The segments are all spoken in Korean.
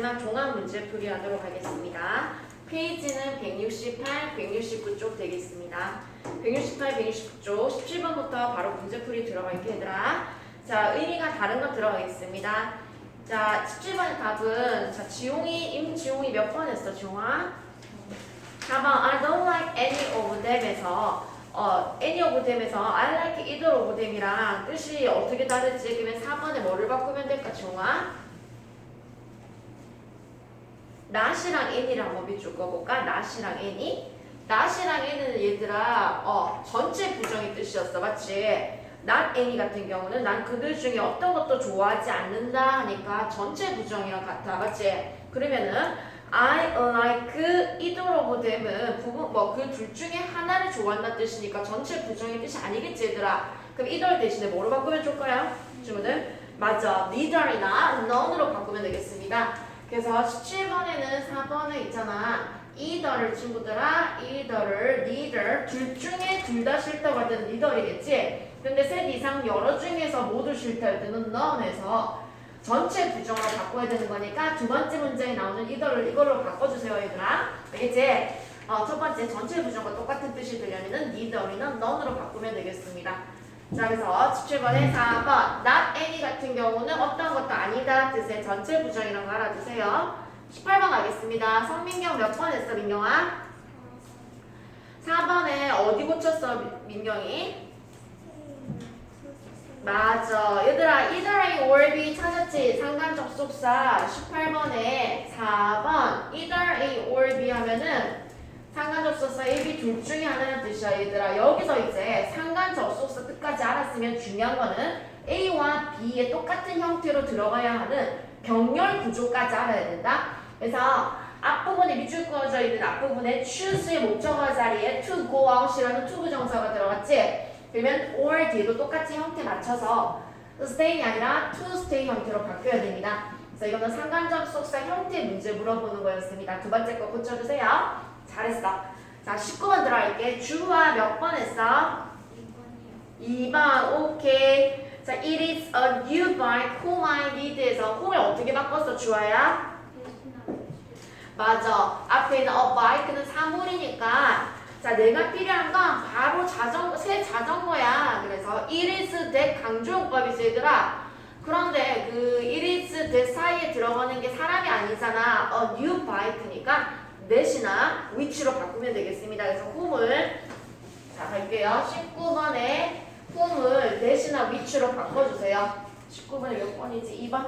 마지막 종합 문제 풀이 하도록 하겠습니다. 페이지는 168, 169쪽 되겠습니다. 168, 169쪽 17번부터 바로 문제 풀이 들어갈게 얘들아. 자, 의미가 다른 거 들어가겠습니다. 자, 17번의 답은 자, 지용이, 임지용이 몇 번 했어, 지용아? 4번 I don't like any of them에서 어, any of them에서 I like either of them이랑 뜻이 어떻게 다르지? 그러면 4번에 뭐를 바꾸면 될까, 지용아? Not이랑 any를 한번 비출 거볼까? not이랑 any? not이랑 any는 얘들아 어, 전체 부정의 뜻이었어, 맞지? not any 같은 경우는 난 그들 중에 어떤 것도 좋아하지 않는다 하니까 전체 부정이랑 같아, 맞지? 그러면은 I like of them은 부분 뭐 그 둘 중에 하나를 좋아한다는 뜻이니까 전체 부정의 뜻이 아니겠지 얘들아. 그럼 either 대신에 뭐로 바꾸면 좋을까요? 친구들 맞아, neither이나 none으로 바꾸면 되겠습니다. 그래서 17번에는 4번에 있잖아. either를 친구들아, either를 neither 둘 중에 둘 다 싫다고 할 때는 neither이겠지. 근데 셋 이상 여러 중에서 모두 싫다 할 때는 none에서 전체 부정으로 바꿔야 되는 거니까 두 번째 문제에 나오는 either를 이걸로 바꿔주세요 얘들아. 알겠지? 어, 첫 번째 전체 부정과 똑같은 뜻이 되려면 은 neither이나 none으로 바꾸면 되겠습니다. 자 그래서 17번에 4번 not any 같은 경우는 어떤 것도 아니다 뜻의 전체 부정이라는 거 알아두세요. 18번 가겠습니다. 성민경 몇 번 했어 민경아? 4번에 어디 고쳤어 민경이? 맞아. 얘들아, either A or B 찾았지? 상관 접속사 18번에 4번 either A or B 하면은 상관 접속사 A, B 둘 중에 하나는 뜻이야, 얘들아. 여기서 이제 상관 접속사 끝까지 알았으면 중요한 거는 A와 B의 똑같은 형태로 들어가야 하는 병렬 구조까지 알아야 된다. 그래서 앞부분에 밑줄 그어져 있는 앞부분에 choose의 목적어 자리에 to go out이라는 to 부정사가 들어갔지? 그러면 or 뒤에도 똑같이 형태 맞춰서 stay이 아니라 to stay 형태로 바뀌어야 됩니다. 그래서 이거는 상관접속사 형태 문제 물어보는 거였습니다. 두 번째 거 고쳐주세요. 잘했어. 자, 19번 들어갈게. 주와 몇번 했어? 2번. 오케이. 자, it is a new bike whom I need에서 whom을 어떻게 바꿨어, 주아야? 맞아. 앞에 있는 a bike는 사물이니까 자, 내가 필요한 건 바로 자전거, 새 자전거야. 그래서 it is that 강조용법이지, 얘들아. 그런데 그 it is that 사이에 들어가는 게 사람이 아니잖아. a new bike니까 that이나 which로 바꾸면 되겠습니다. 그래서 whom을 자, 갈게요. 19번에 whom을 that이나 which로 바꿔주세요. 19번에 몇 번이지? 2번?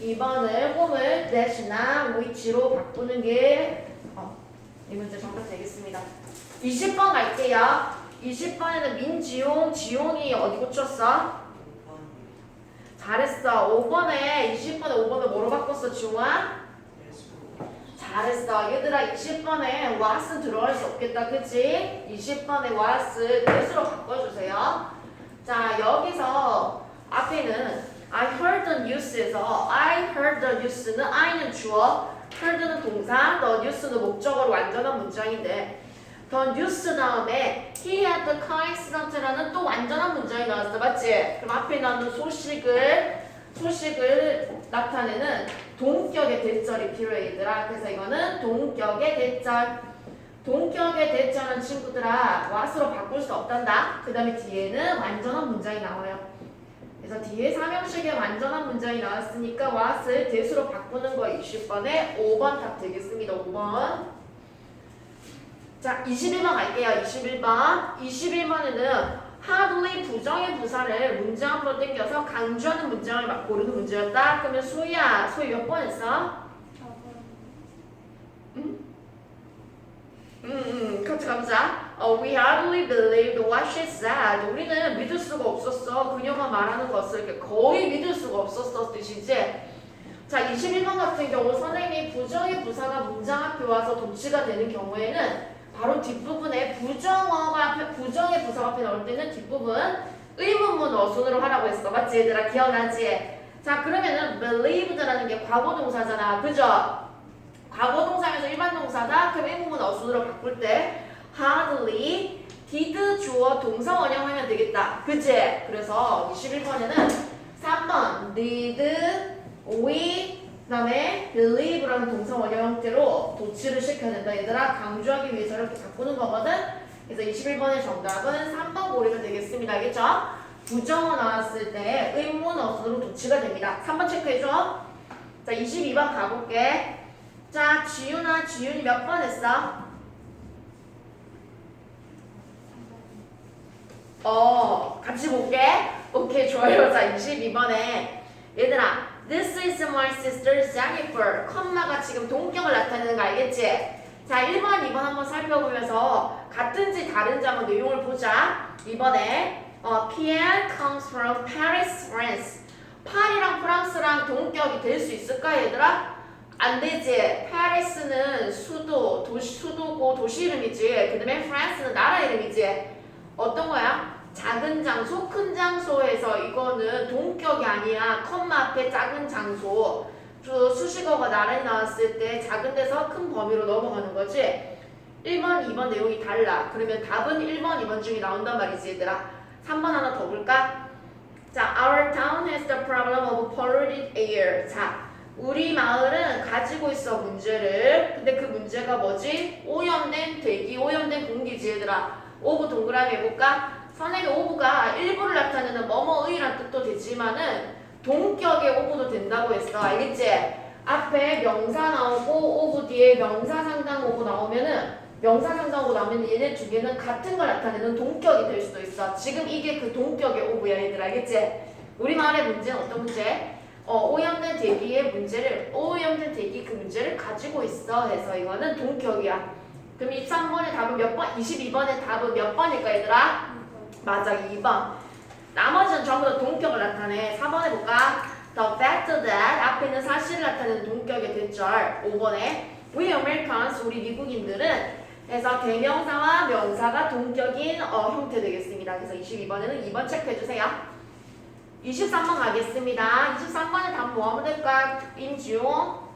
2번을 whom을 that이나 which로 바꾸는 게 어, 이 문제 정답 되겠습니다. 20번 갈게요. 20번에는 민지용, 지용이 어디 고쳤어? 잘했어. 5번에 20번에 5번을 뭐로 바꿨어, 지용아? 잘했어. 얘들아 20번에 what은 들어갈 수 없겠다. 그치? 20번에 what을 that으로 바꿔주세요. 자 여기서 앞에는 I heard the news에서 I heard the news는 I는 주어 heard는 동사 the news는 목적어로 완전한 문장인데 the news 다음에 he had the car accident라는 또 완전한 문장이 나왔어. 맞지? 그럼 앞에 나오는 소식을 소식을 나타내는 동격의 대절이 필요해 얘들아 그래서 이거는 동격의 대절. 동격의 대절은 친구들아 what으로 바꿀 수 없단다. 그 다음에 뒤에는 완전한 문장이 나와요. 그래서 뒤에 삼형식의 완전한 문장이 나왔으니까 what을 대수로 바꾸는 거 20번에 5번 답 되겠습니다. 5번. 자 21번 갈게요. 21번. 21번에는 hardly 부정의 부사를 문장으로 땡겨서 강조하는 문장을 막 고르는 문제였다. 그러면 소희야, 소희 몇 번 했어? 응? 응, 응, 같이 가보자. 어, we hardly believed what she said. 우리는 믿을 수가 없었어. 그녀가 말하는 것을 거의 믿을 수가 없었어 뜻이지. 자, 21번 같은 경우 선생님이 부정의 부사가 문장 앞에 와서 동치가 되는 경우에는 바로 뒷부분에 부정어가 앞에 부정의 부사 앞에 나올 때는 뒷부분 의문문 어순으로 하라고 했어. 맞지 얘들아 기억나지? 자 그러면은 believed라는 게 과거 동사잖아. 그죠? 과거 동사면서 일반 동사다. 그럼 의문문 어순으로 바꿀 때 hardly did 주어 동사 원형하면 되겠다. 그치? 그래서 21번에는 3번 did we 그 다음에 believe라는 동사 원형 형태로 도치를 시켜야 된다. 얘들아 강조하기 위해서 이렇게 바꾸는 거거든. 그래서 21번의 정답은 3번 고리가 되겠습니다. 알겠죠? 부정어 나왔을 때 의문 어순으로 도치가 됩니다. 3번 체크해줘. 자 22번 가볼게. 자 지윤아 지윤이 몇 번 했어? 어 같이 볼게. 오케이 좋아요. 자 22번에 얘들아 This is my sister Jennifer. 컴마가 지금 동격을 나타내는 거 알겠지? 자 1번, 2번 한번 살펴보면서 같은지 다른지 한번 내용을 보자. 이번에 어, Pierre comes from Paris, France. 파리랑 프랑스랑 동격이 될 수 있을까 얘들아? 안 되지. 파리스는 수도, 도시, 수도고 도시 이름이지. 그 다음에 프랑스는 나라 이름이지. 어떤 거야? 작은 장소, 큰 장소에서 이거는 동격이 아니야. 컴마 앞에 작은 장소. 수- 수식어가 나란히 나왔을 때 작은 데서 큰 범위로 넘어가는 거지. 1번, 2번 내용이 달라. 그러면 답은 1번, 2번 중에 나온단 말이지, 얘들아. 3번 하나 더 볼까? 자, our town has the problem of polluted air. 자, 우리 마을은 가지고 있어 문제를. 근데 그 문제가 뭐지? 오염된 대기, 오염된 공기지, 얘들아. 오브 동그라미 해볼까? 선생님 오브가 일부를 나타내는 뭐뭐의란 뜻도 되지만은 동격의 오브도 된다고 했어. 알겠지? 앞에 명사 나오고 오브 뒤에 명사 상당 오브 나오면은 명사 상당 오브 나오면 얘네 두 개는 같은 걸 나타내는 동격이 될 수도 있어. 지금 이게 그 동격의 오브야, 얘들 알겠지? 우리말의 문제는 어떤 문제? 어, 오염된 대기의 문제를 오염된 대기 그 문제를 가지고 있어 해서 이거는 동격이야. 그럼 23번의 답은 몇 번? 22번의 답은 몇 번일까 얘들아? 맞아 2번. 나머지는 전부 다 동격을 나타내. 4번 해볼까? The fact that 앞에 있는 사실을 나타내는 동격의 대절. 5번에 We Americans 우리 미국인들은 해서 대명사와 명사가 동격인 어, 형태 되겠습니다. 그래서 22번에는 2번 체크해주세요. 23번 가겠습니다. 23번에 답 뭐하면 될까? 임지용?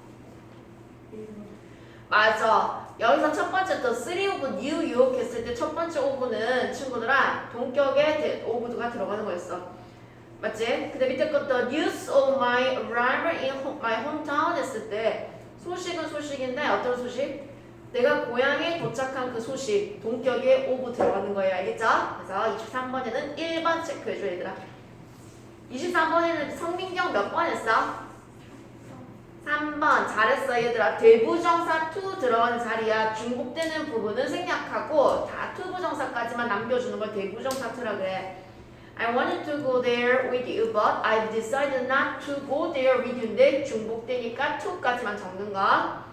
맞아 여기서 첫 번째 또 3 오브 뉴 유혹 했을 때 첫 번째 오브는 친구들아 동격의 대- 오브가 들어가는 거였어. 맞지? 근데 밑에 것도 news of my arrival in my hometown 했을 때 소식은 소식인데 어떤 소식? 내가 고향에 도착한 그 소식 동격의 오브 들어가는 거예요. 알겠죠? 그래서 23번에는 1번 체크해줘 얘들아. 23번에는 성민경 몇 번 했어? 3번. 잘했어. 얘들아. 대부정사 to 들어가는 자리야. 중복되는 부분은 생략하고 다 to 부정사까지만 남겨주는 걸 대부정사 to라 그래. I wanted to go there with you but I decided not to go there with you인데 중복되니까 to까지만 적는 거.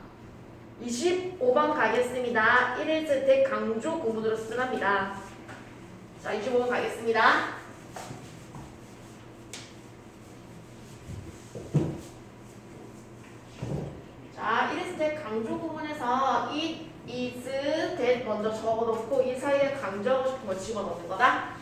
25번 가겠습니다. 1일째 때 강조 구문으로 쓰랍니다. 자 25번 가겠습니다 자, 이랬을 때 강조 구문에서 it, is, that 먼저 적어놓고 이 사이에 강조하고 싶은 거 집어넣는 거다.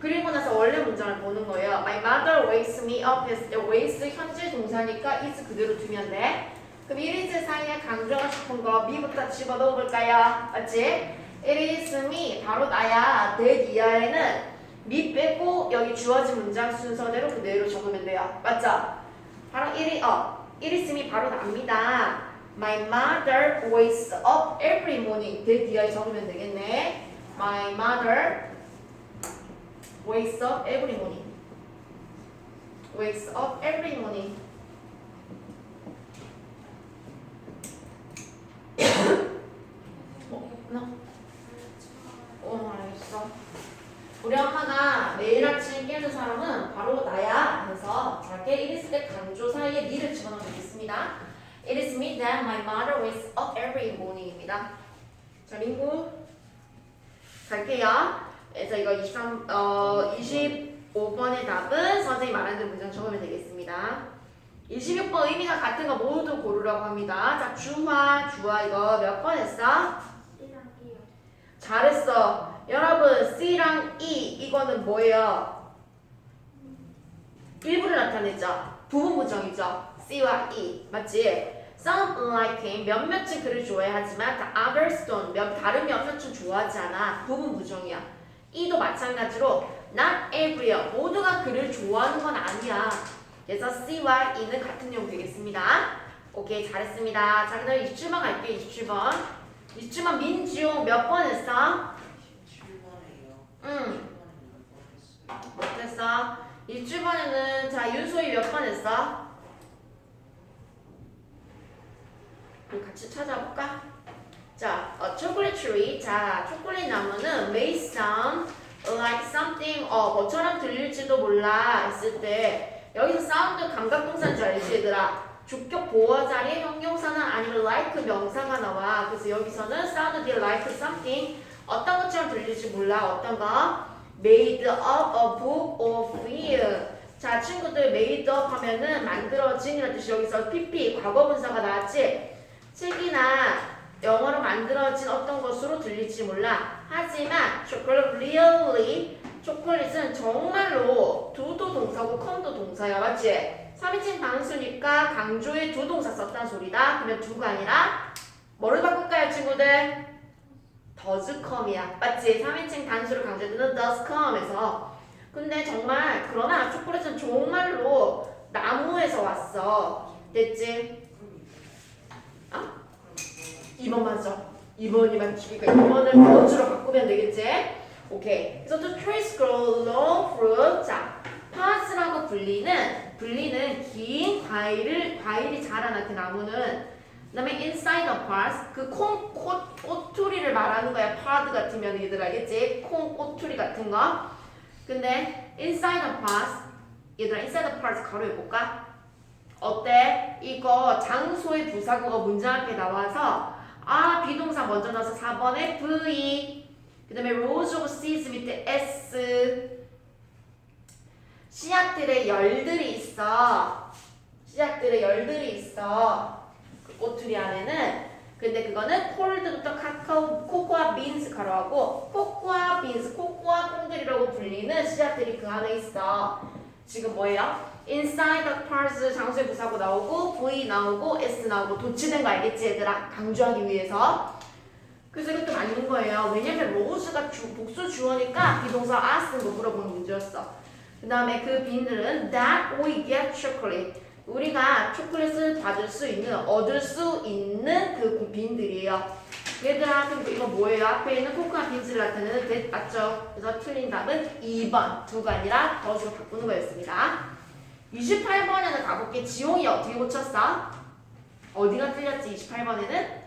그리고 나서 원래 문장을 보는 거예요. My mother wakes me up wakes 현재 동사니까 is 그대로 두면 돼. 그럼 it is 사이에 강조하고 싶은 거 me부터 집어넣어 볼까요? 맞지? It is me 바로 나야. that 이하에는 me 빼고 여기 주어진 문장 순서대로 그대로 적으면 돼요. 맞죠? 바로 1이 어 1이 있음이 바로 납니다. My mother wakes up every morning. 대 뒤에 적으면 되겠네. My mother wakes up every morning. wakes up every morning. 어, 나? 어, 알겠어. 우리 엄마가 매일 아침 깨는 사람은 바로 나야. 그래서 작게 it is 때 강조 사이에 me를 집어넣으면 되겠습니다. It is me that my mother wakes up every morning입니다. 자, 민구 갈게요. 그래서 이거 23, 어, 25번의 답은 선생님 말하는 대로 문장 적으면 되겠습니다. 26번 의미가 같은 거 모두 고르라고 합니다. 자, 주화, 주화 이거 몇 번 했어? 잘했어. 여러분, C랑 E 이거는 뭐예요? 일부를 나타내죠. 부분 부정이죠. C와 E 맞지? Some like him 몇몇은 그를 좋아하지만 the others don't 몇 다른 몇몇은 좋아하지 않아. 부분 부정이야. E도 마찬가지로 not every 모두가 그를 좋아하는 건 아니야. 그래서 C와 E는 같은 용 되겠습니다. 오케이 잘했습니다. 자 그다음 27번 갈게요. 27번. 27번 민지용 몇 번 했어? 17번에요. 응. 17번에 못했어. 27번에는 자 윤소희 몇 번 했어? 우리 같이 찾아볼까? 자, 어, chocolate tree. 자, 초콜릿 나무는 may sound like something 어, 뭐처럼 들릴지도 몰라 했을 때 여기서 sound 감각 동사인 줄 알지 얘들아? 주격 보어 자리에 형용사나 아니면 like 명사가 나와. 그래서 여기서는 sound like something 어떤 것처럼 들릴지 몰라. 어떤 거? made up a book of fear. 자, 친구들 made up 하면은 만들어진 이라는 뜻이 여기서 pp 과거분사가 나왔지? 책이나 영어로 만들어진 어떤 것으로 들릴지 몰라. 하지만 chocolate really 초콜릿은 정말로 두도 동사고 컴도 동사야. 맞지? 3인칭 단수니까 강조에 두 동사 썼단 소리다. 그러면 두가 아니라 뭐를 바꿀까요, 친구들? come이야. 맞지? 3인칭 단수를 does come에서. 근데 정말 그러나 초콜릿은 정말로 나무에서 왔어. 됐지? 2번 맞죠? 2번이 맞추니까 2번을 번주로 바꾸면 되겠지? 오케이. 그래서 to trees grow long fruit. 자, 파스라고 불리는 불리는 긴 과일을 과일이 자라는 그 나무는 그다음에 inside the parts 그콩 꼬투리를 말하는 거야. 파드 같으면 얘들 알겠지? 콩 꼬투리 같은 거. 근데 inside the parts 얘들아 inside the parts 가로 해볼까? 어때? 이거 장소의 부사구가 문장 앞에 나와서 아 비동사 먼저 나와서 4번에 V. 그 다음에 rows of seeds 밑에 S. 씨앗들의 열들이 있어. 씨앗들의 열들이 있어. 그 꼬투리 안에는. 근데 그거는 콜드부터 카카오 코코아 빈스 가로하고 코코아 빈스 코코아 콩들이라고 불리는 씨앗들이 그 안에 있어 지금 뭐예요? inside the parts 장소의 부사고 나오고 V 나오고 S 나오고 도치된 거 알겠지 얘들아? 강조하기 위해서. 그래서 이것도 맞는 거예요. 왜냐면 로즈가 주, 복수 주어니까 비동사 are 쓰는 거 물어보는 문제였어. 그 다음에 그 빈들은 that we get chocolate 우리가 초콜릿을 받을 수 있는 얻을 수 있는 그 빈들이에요 얘들아 그리고 이거 뭐예요? 앞에 있는 코코아 빈스를 나타내는 that 맞죠? 그래서 틀린 답은 2번 두가 아니라 더으로 바꾸는 거였습니다 28번에는 가볼게. 지용이 어떻게 고쳤어? 어디가 틀렸지? 28번에는?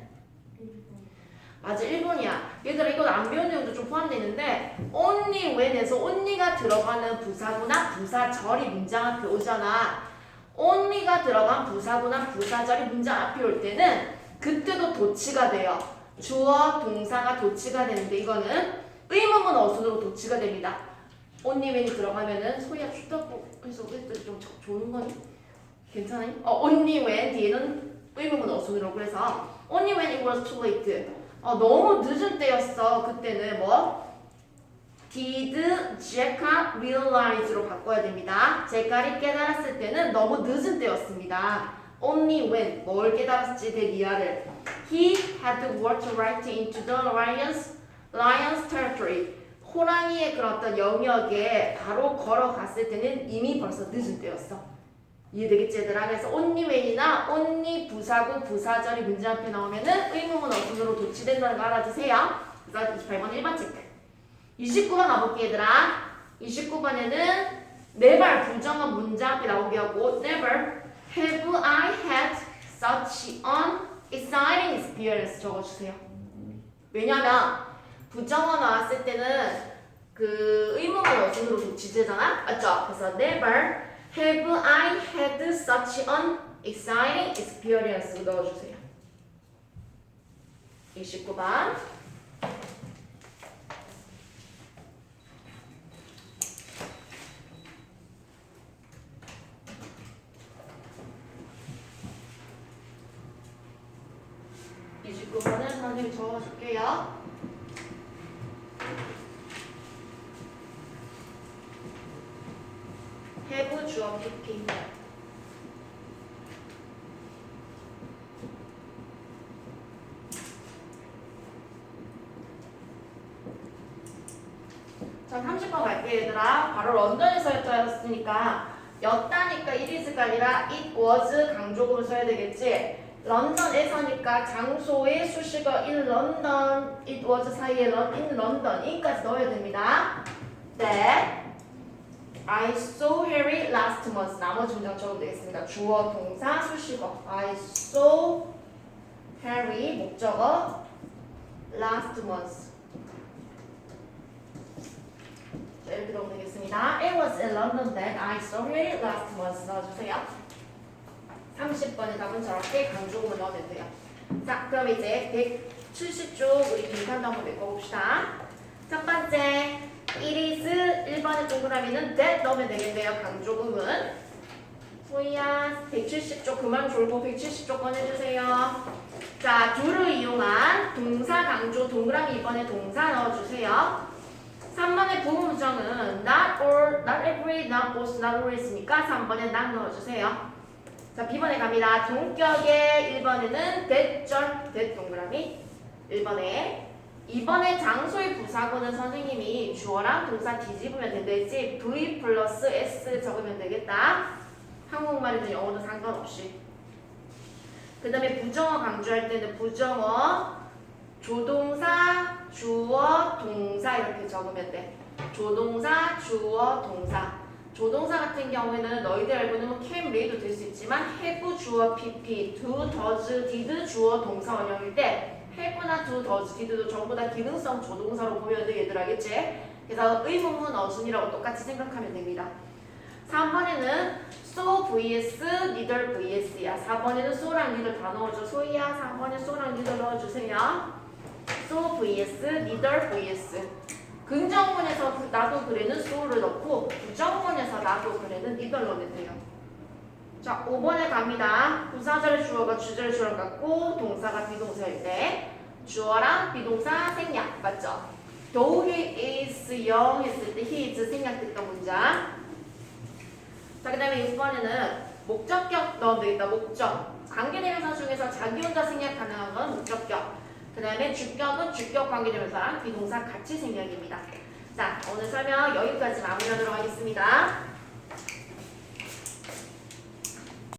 맞아, 1번이야. 얘들아, 이건 안 배운 내용도 좀 포함되어 있는데, only when에서 only가 들어가는 부사구나 부사절이 문장 앞에 오잖아. Only가 들어간 부사구나 부사절이 문장 앞에 올 때는 그때도 도치가 돼요. 주어, 동사가 도치가 되는데, 이거는 의문문 어순으로 도치가 됩니다. only when이 들어가면은 소희야 춥다고 해서 그랬더니 좀 저- 좋은 거니? 괜찮아요? 어, only when 뒤에는 의문문 어순으로 그래서 only when it was too late 어, 너무 늦은 때였어 그때는 뭐 did 제카 realize로 바꿔야 됩니다 제카리 깨달았을 때는 너무 늦은 때였습니다 only when 뭘 깨달았지 대기하를 he had walked right into the lion's lion's territory 호랑이의 그런 어떤 영역에 바로 걸어갔을 때는 이미 벌써 늦은 때였어. 이해되겠지 얘들아? 그래서 only when이나 only 부사구 부사절이 문장 앞에 나오면은 의문문 어순으로 도치된다는 거 알아두세요. 그래서 28번 1번 체크. 29번 가볼게 얘들아. 29번에는 never 부정한 문장 앞에 나오게 하고 never have I had such an exciting experience 적어주세요. 왜냐면 부정어 나왔을 때는 그 의문문 어순으로 도치되잖아? 맞죠? 그래서 never have I had such an exciting experience 넣어주세요. 29번 이십구 번은 선생님 적어줄게요. have 주어 PP 자 30번 갈게요 얘들아 바로 런던에서 였으니까 였다니까 is가 아니라 it was 강조구를 써야 되겠지. 런던에서니까 장소의 수식어 in London, it was 사이에 런- in London 이까지 넣어야 됩니다. That I saw Harry last month. 나머지 문장 적으면 되겠습니다. 주어, 동사, 수식어. I saw Harry 목적어 last month. 자, 이렇게 넣으면 되겠습니다. It was in London that I saw Harry last month. 넣어주세요. 30번의 답은 저렇게 강조음을 돼요. 자, 그럼 이제 170쪽 우리 빈칸도 한번 메꿔봅시다. 첫 번째, it is 1번의 동그라미는 that 넣으면 되겠네요. 강조음은. 소희야, 170쪽 그만 졸고 170쪽 꺼내주세요. 자, do를 이용한 동사 강조 동그라미 2번에 동사 넣어주세요. 3번의 부분정은 not all, not every, not both, not all 있으니까 3번에 not 넣어주세요. 자, B번에 갑니다. 동격의 1번에는 대절, 대 동그라미 1번에 2번에 장소의 부사고는 선생님이 주어랑 동사 뒤집으면 된다 했지 V 플러스 S 적으면 되겠다. 한국말이든 영어든 상관없이. 그 다음에 부정어 강조할 때는 부정어, 조동사, 주어, 동사 이렇게 적으면 돼. 조동사, 주어, 동사. 조동사 같은 경우에는 너희들 알고 있는 can, may도 될 수 있지만 have, 주어, pp, do, does, did, 주어, 동사 원형일 때 have나 do, does, did도 전부 다 기능성 조동사로 보면 돼 얘들 알겠지? 그래서 의문문 어순이라고 똑같이 생각하면 됩니다. 3번에는 so vs neither vs야. 4번에는 so랑 neither 다 넣어줘. 소희야 3번에 so랑 neither 넣어주세요. So vs neither vs 긍정문에서 그- 나도 그래는 so를 넣고 부정문에서 나도 그래는 neither 넣으면 돼요. 자 5번에 갑니다. 부사절의 주어가 주절의 주어랑 같고 동사가 비동사일 때 주어랑 비동사 생략 맞죠? Though he is young 했을 때 he is 생략됐던 문장 자, 그 다음에 6번에는 목적격 넣으면 되겠다. 목적. 관계대명사 중에서 자기 혼자 생략 가능한 건 목적격. 그 다음에 주격은 주격 관계대명사랑 비동사 같이 생략입니다. 자, 오늘 설명 여기까지 마무리하도록 하겠습니다.